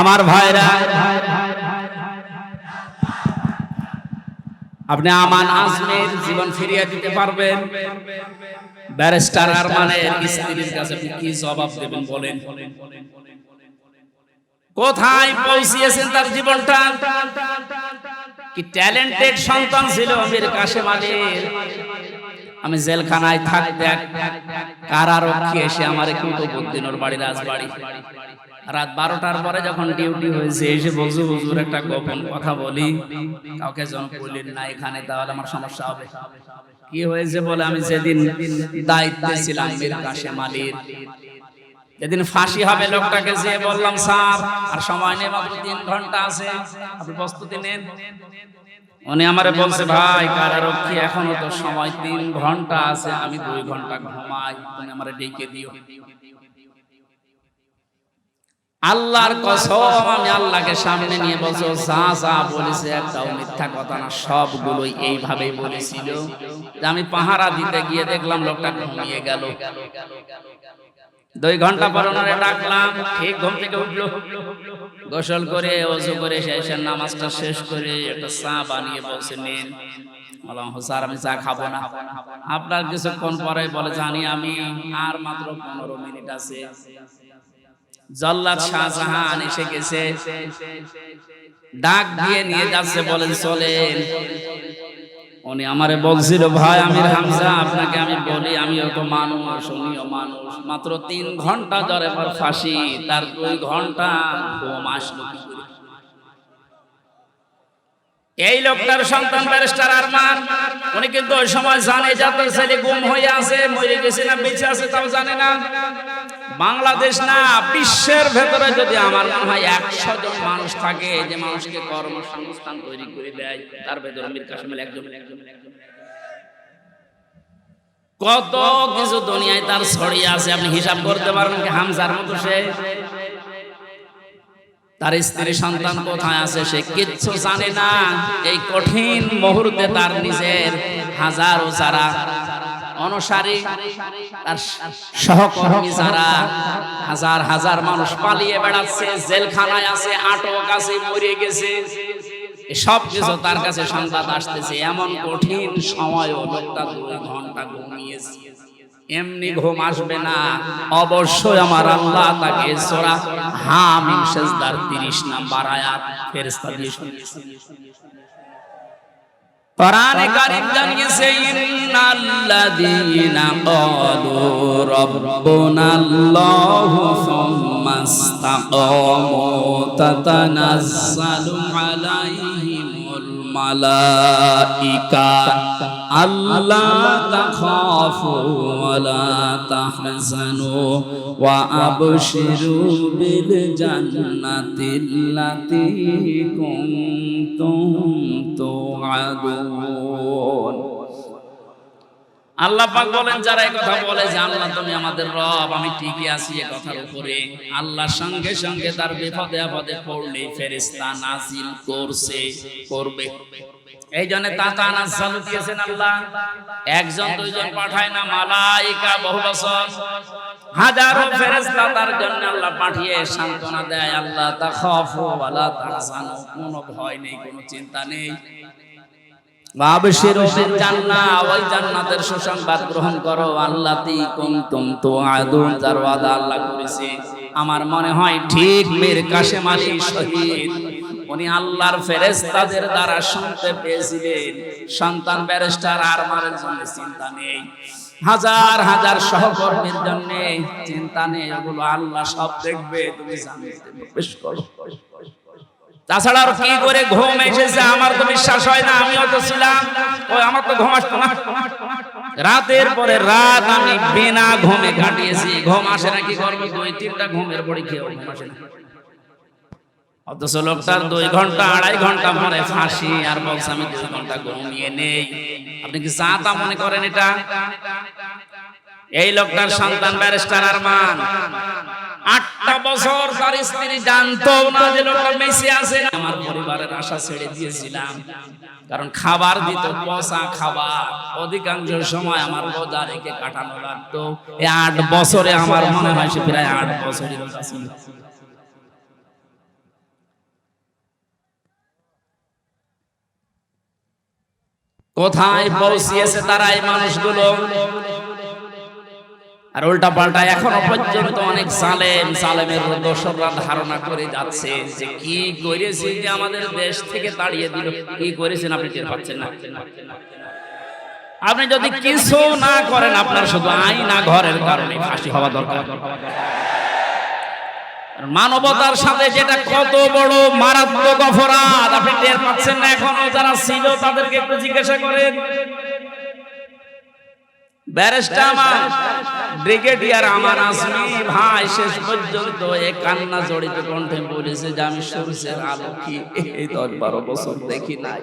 আমার ভাইরা, আপনি আমান আজমের জীবন ফিরিয়ে দিতে পারবেন। ব্যারিস্টার আরমানের স্ত্রীর কাছে কি জবাব দেবেন বলেন? কোথায় পৌঁছিয়েছেন তার জীবনটা? কি ট্যালেন্টেড সন্তান ছিল আমির কাশেম আলীর? আমি জেলখানায় থাকতে কারারক্ষী এসে আমার কিন্তু বুদ্দিনোর বাড়ি রাজবাড়ি রাত বারোটার পরে যখন ডিউটি হয়েছে, এসে বলছো, হুজুর, একটা গোপন কথা বলি। কাউকে যেন বললেন না এখানে, তাহলে আমার সমস্যা হবে। কি হয়েছে বলে আমি যেদিন দায়িত্বে ছিলাম, মীর কাশেম আলীর। যেদিন ফাঁসি হবে লোকটাকে যে বললাম, স্যার, আর সময় নেই মাত্র তিন ঘণ্টা আছে। আপনি প্রস্তুতি নেন। উনি আমারে বলছে ভাই কারারক্ষী এখনও তো সময় তিন ঘণ্টা আছে আমি দুই ঘণ্টা ঘুমাই তুমি আমারে ডেকে দিও। আল্লাহর কসম আমি আল্লাহকে সামনে নিয়ে বলছো যা যা বলেছে একটাও মিথ্যা কথা না সবগুলোই এইভাবেই বলেছিল। যে আমি পাহারা দিতে গিয়ে দেখলাম লোকটা ঘুমিয়ে গেল। দুই ঘণ্টা পর ওনারে ডাকলাম ঠিক ঘুম থেকে উঠল। গোসল করে ওজু করে শেষের নামাজটা শেষ করে একটা চা বানিয়ে বলছে নিন। বললাম স্যার আমি চা খাব না। আপনার কিছুক্ষণ পরে বলে জানি আমি আর মাত্র পনেরো মিনিট আছে। জল্লাদ শাহজাহান এসে গেছে। ডাক দিয়ে নিয়ে যাচ্ছে বলেন চলেন। উনি আমারে বলছিল, ভাই আমির হামজা, আপনাকে আমি বলি আমিও তো মানুষ, উনিও মানুষ মাত্র তিন ঘণ্টা ধরে পর ফাঁসি, তার দুই ঘণ্টা ঘুম আসলো? এই লোকটার সন্তান ব্যারিস্টার আরমান, উনি কিন্তু ওই সময় জানে যাতে ছেলে গুম হয়ে আছে, মরে গেছে না বেঁচে আছে তাও জানে না বাংলাদেশ না, বিশ্বের ভেতরে যদি আমার মনে হয় একশো জন মানুষ থাকে, যে মানুষকে কর্মসংস্থান তৈরি করে দেয়, তার ভেতরে মীর আলী একজন। কত কিছু দুনিয়ায় তার ছড়িয়ে আছে, আপনি হিসাব করতে পারবেন কি হামজার মতো সে? তার স্ত্রী সন্তান কোথায় আছে সে কিচ্ছু জানে না। এই কঠিন মুহূর্তে তার নিজের হাজারো যারা অনুসারী তার সহকর্মী যারা হাজার হাজার মানুষ পালিয়ে বেড়াচ্ছে জেলখানায় আছে আটক আছে মরে গেছে সব কিছু তার কাছে সংবাদ আসতেছে। এমন কঠিন সময় লোকটা দুই ঘণ্টা ঘুমিয়েছে। এমনি ঘুম আসবে না। অবশ্যই আমার আল্লাহ তাকে সোরা হামিম সেজদার 30 নাম্বার আয়াত ফেরেশতা দিয়ে শুনিয়েছে। কোরআনে কারীম জানিয়েছে ইন্নাল্লাযীনা ক্বালু রাব্বুনাল্লাহু সুম্মা ইসতাকামু তাতানাজ্জালু আলাইহিমুল মালাইকা আল্লাহ তাখাফু ওয়ালা তাহজানু ওয়া আবশিরু বিল জান্নাতিল্লাতী কুনতুম তুআদুন। আল্লাহ পাক বলেন যারা এই কথা বলে যে আল্লাহ তুমি আমাদের রব আমি ঠিকই আছি এই কথার উপরে। আল্লাহ সঙ্গে সঙ্গে তার বিপদে আপদে পড়লে ফেরেশতা নাজিল করছে করবে। এই জন্য তাতা নাজাল দিয়েছেন আল্লাহ। একজন দুইজন পাঠায় না মালাইকা বহু বছর। হাজারো ফেরেশতা তার জন্য আল্লাহ পাঠিয়ে সান্ত্বনা দেয় আল্লাহ। তাখাফু ওয়ালা তাহজানু কোনো ভয় নেই কোনো চিন্তা নেই। ওই জান্নাতের সুসংবাদ গ্রহণ করো। আল্লাতি কুনতুম তুআদুন যার ওয়াদা আল্লাহ করেছে। আমার মনে হয় ঠিক মীর কাশেম আলী শহীদ উনি আল্লাহর ফেরেশতাদের দ্বারা শুনতে পেয়েছিলেন। সন্তান ব্যারিস্টার আর মারের জন্য চিন্তা নেই। হাজার হাজার সহকর্মীর জন্য চিন্তা নেই। এগুলো আল্লাহ সব দেখবে তুমি জানতে বেশ করো। তাছাড়া আর কি করে ঘুম এসেছে, আমার তো বিশ্বাস হয় না, আমিও তো ছিলাম। ওই আমার তো ঘুম আসতো না। রাতের পরে রাত আমি বিনা ঘুমে কাটিয়েছি। ঘুম আসে না, কি করব? দুই, তিনটা ঘুমের বড়ি খেয়ে ঘুম আসে না। অথচ লোকটার দুই ঘণ্টা, আড়াই ঘণ্টা পরে ফাঁসি আর বলছে, আমি দুই ঘণ্টা ঘুমিয়ে নেই। আপনি কি চাতা মনে করেন এটা? এই লোকটার সন্তান ব্যারিস্টার আরমান। আটটা বছর তার স্ত্রী জানতো না যে লোকটা আছে আমার পরিবারের আশা ছেড়ে দিয়েছিলাম। কারণ খাবার দিত, পচা খাবার। অধিকাংশ সময় আমার রোজা রেখে কাটানো লাগতো। এই আট বছরে আমার মনে হয় সে প্রায় আট বছরই রোজা ছিল। কোথায় পৌঁছিয়েছে তারা এই মানুষগুলো? আর উল্টা পাল্টা এখনও পর্যন্ত অনেক সালেম সালেমের দর্শকরা ধারণা করে যাচ্ছে যে কি করেছে যে আমাদের দেশ থেকে তাড়িয়ে দিল? কি করেছেন আপনি টের পাচ্ছেন না? আপনি যদি কিছু না করেন আপনার শুধু আইনা ঘরের কারণে ফাঁসি হওয়া দরকার। মানবতার সাথে যেটা কত বড় মারাত্মক অপরাধ আপনি টের পাচ্ছেন না এখনও যারা ছিল তাদেরকে একটু জিজ্ঞাসা করেন। আমার। ব্রিগেডিয়ার আমার আসমি ভাই শেষ পর্যন্ত এ কান্না জড়িত কণ্ঠে বলেছে যে আমি সূর্যের আলো কি এই দশ বারো বছর দেখি নাই।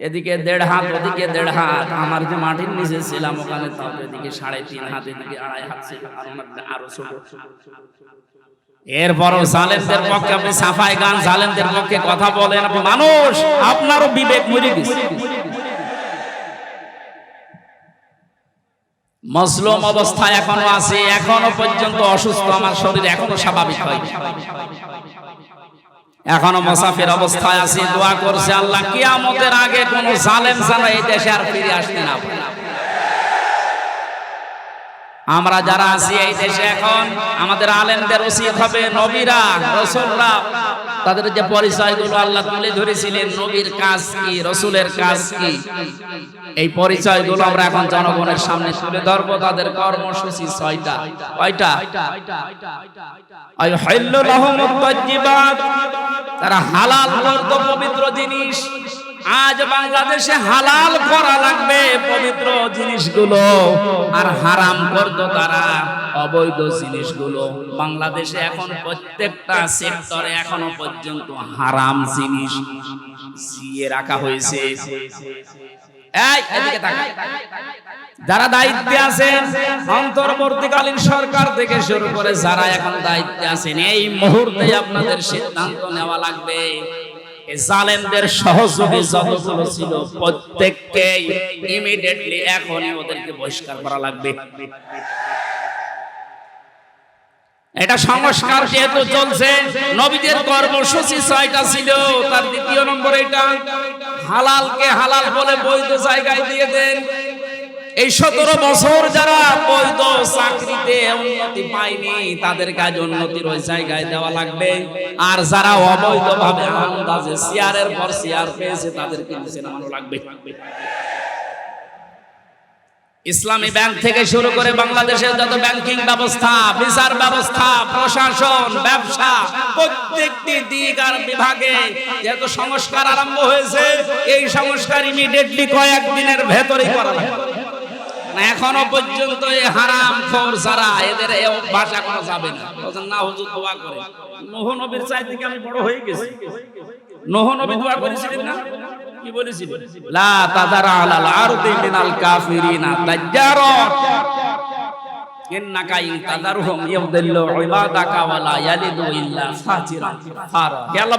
এদিকে দেড় হাত ওদিকে দেড় হাত। আমার যে মাটির নিচে ছিলাম ওখানে তাও এদিকে সাড়ে তিন হাত এদিকে আড়াই হাত ছিল। আরও ছোট। এরপরও জালেমদের পক্ষে আপনি সাফাই গান জালেমদের পক্ষে কথা বলেন। আপনি মানুষ আপনারও বিবেক মরে গেছে। মজলুম অবস্থায় এখনও আছে, এখনও পর্যন্ত অসুস্থ, আমার শরীর এখনও স্বাভাবিক হয় এখনও মোসাফের অবস্থায় আছি, দোয়া করছে আল্লাহ, কিয়ামতের আগে কোন জালেম জানা এই দেশে আর ফিরে আসতে না পারে। আমরা যারা আছি এই দেশে এখন, আমাদের আলেমদের উচিত হবে নবীরা, রসুলরা। তাদের যে পরিচয়গুলো আল্লাহ তুলে ধরেছিলেন, নবীর কাজ কি, রসুলের কাজ কি, এই পরিচয়গুলো আমরা এখন জনগণের সামনে তুলে ধরবো। তাদের কর্মসূচি ছয়টা। কয়টা? তারা হালাল পবিত্র জিনিস আজ বাংলাদেশে হালাল করা লাগবে পবিত্র জিনিসগুলো। আর হারাম করতো তারা অবৈধ জিনিসগুলো। বাংলাদেশে এখন প্রত্যেকটা সেক্টরে এখনও পর্যন্ত হারাম জিনিস জিয়ে রাখা হয়েছে। যারা দায়িত্বে আছেন, অন্তর্বর্তীকালীন সরকার থেকে শুরু করে যারা এখন দায়িত্বে আছেন, এই মুহূর্তে আপনাদের সিদ্ধান্ত নেওয়া লাগবে। জালেমদের সহযোগী যতগুলো ছিল প্রত্যেককে ইমিডিয়েটলি এখনই ওদেরকে বহিষ্কার করা লাগবে। এটা সংস্কার যেহেতু চলছে, নবীদের কর্মসূচি ছয়টা ছিল, তার দ্বিতীয় নম্বর এটা, হালালকে হালাল বলে বৈধ জায়গায় দিয়ে দেন এই সতেরো বছর যারা বৈধ চাকরিতে উন্নতি পায়নি তাদের কাজ উন্নতির ওই জায়গায় দেওয়া লাগবে। আর যারা অবৈধ ভাবে আন্দাজে চেয়ারের পর চেয়ার পেয়েছে তাদেরকে নিচে নামানো লাগবে। ইসলামী ব্যাংক থেকে শুরু করে বাংলাদেশের যত ব্যাংকিং ব্যবস্থা বিচার ব্যবস্থা প্রশাসন ব্যবসা প্রত্যেকটি দিক আর বিভাগে যেহেতু সংস্কার আরম্ভ হয়েছে এই সংস্কার ইমিডিয়েটলি কয়েকদিনের ভেতরেই করা না, এখনও পর্যন্ত এই হারাম খোর যারা এদের এই এখনও যাবে না। না হুজুর দোয়া করে নোহ নবীর চাই থেকে আমি বড় হয়ে গেছি। নোহ নবী দোয়া করেছিলেন না? কি বলেছিলেন? লা তাদারা আলাল আরদি মিনাল কাফিরিনা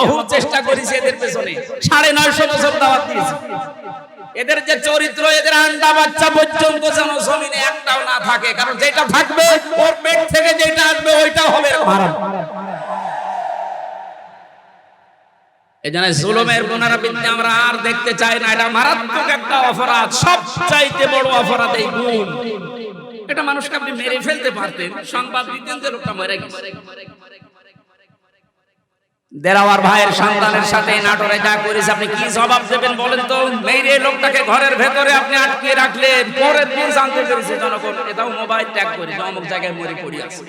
বহু চেষ্টা করেছি এদের পেছনে। 950 বছর দাওয়াত দিয়েছি। এদের যে চরিত্র, এদের আন্ডা বাচ্চা পর্যন্ত যেন জমিনে একটাও না থাকে, কারণ যেটা থাকবে, ওর পেট থেকে যেটা আসবে, ওইটা হবে দেখতে চাই না, এটা মারাত্মক একটা অপরাধ বড় এই এটা মানুষকে আপনি মেরে ফেলতে পারতেন, সংবাদ দেরাওয়ার ভাইয়ের সন্তানের সাথে নাটোরে যা করেছে, আপনি কি জবাব দেবেন বলেন তো? মেরে লোকটাকে ঘরের ভেতরে আপনি আটকে রাখলে পরের দিন জানতে পেরেছে জনগণ, এটাও মোবাইল ট্যাগ করে যে অমুক জায়গায় মরে পড়ে আছে।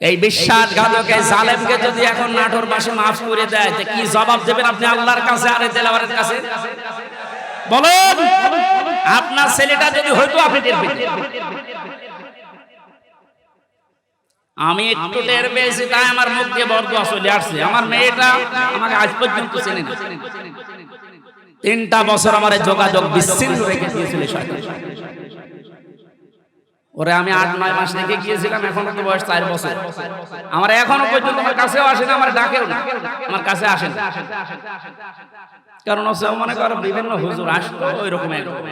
এই বিশ্বাসঘাতকে জালেমকে যদি এখন নাটোর বাসে মাফ করে দেয়, তো কি জবাব দেবেন আপনি আল্লাহর কাছে আরে দেলাওয়ারের কাছে? বলুন, আপনার ছেলেটা যদি হয়তো আপনি পেতেন। আমি একটু টের পেয়েছি, তাই আমার মুখ দিয়ে বরদোয়া চলে আসছে। আমার মেয়েটা আমাকে আজ পর্যন্ত চেনে তিনটা বছর আমার যোগাযোগ বিচ্ছিন্ন রেখে দিয়েছিল ওরে, আমি আট, নয় মাস রেখে গিয়েছিলাম, এখন তো বয়স চার বছর। আমার এখনও পর্যন্ত আমার কাছেও আসে না, আমার ডাকেও না। আমার কাছে আসে না। কারণ ও মনে করো, বিভিন্ন হুজুর আসতো ওই রকম একরকম।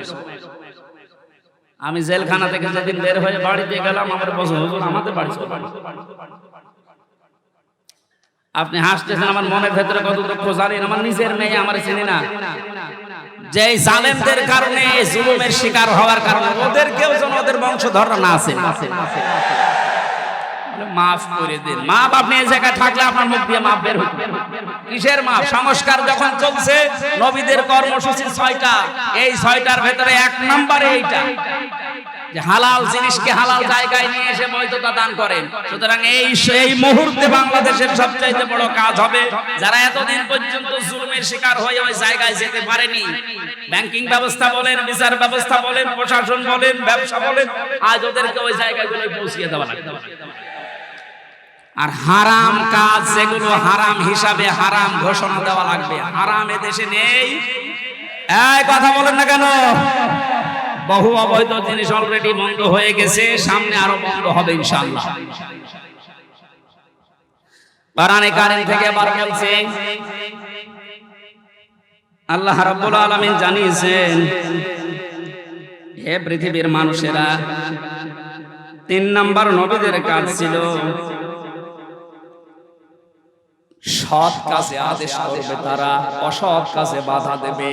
আমি জেলখানা থেকে যেদিন বের হয়ে বাড়িতে গেলাম, আমার বছর হুজুর, আমাদের বাড়ি আপনি হাসতেছেন, আমার মনের ভেতরে কত দুঃখ, জানেন, আমার নিজের মেয়ে আমার চিনি না। যে এই জালেমদের কারণে জুলুমের শিকার হওয়ার কারণে ওদের কেউ যেন ওদের বংশধররা না আছে মাফ করে দিন। মাপ, আপনি এই জায়গায় থাকলে আপনার মুখ দিয়ে মাপ বের হইবে কিসের মাপ? সংস্কার যখন চলছে, নবীদের কর্মসূচি ছয়টা। এই ছয়টার ভেতরে এক নম্বরে এইটা। হালাল জিনিসকে হালাল জায়গায় নিয়ে এসে বৈধতা দান করেন। সুতরাং এই এই মুহূর্তে বাংলাদেশের সবচাইতে বড় কাজ হবে, যারা এতদিন পর্যন্ত জুলুমের শিকার হয়ে ওই জায়গায় যেতে পারেনি। ব্যাংকিং ব্যবস্থা বলেন, বিচার ব্যবস্থা বলেন, প্রশাসন বলেন, ব্যবসা বলেন, আজ ওদেরকে ওই জায়গাগুলোয় পৌঁছিয়ে দেওয়া লাগবে। আর হারাম কাজ যেগুলো হারাম হিসাবে হারাম ঘোষণা দেওয়া লাগবে। হারাম এদেশে নেই। এই কথা বলেন না কেন? বহু অবৈধ জিনিস অলরেডি বন্ধ হয়ে গেছে, সামনে আরও বন্ধ হবে ইনশাআল্লাহ। কোরআনে কারিম থেকে বার বলছে, আল্লাহ রাব্বুল আলামিন জানিয়েছেন, হে পৃথিবীর মানুষেরা, তিন নাম্বার নবীদের কাজ ছিল সৎ কাজে আদেশ করবে তারা, অসৎ কাজে বাধা দেবে।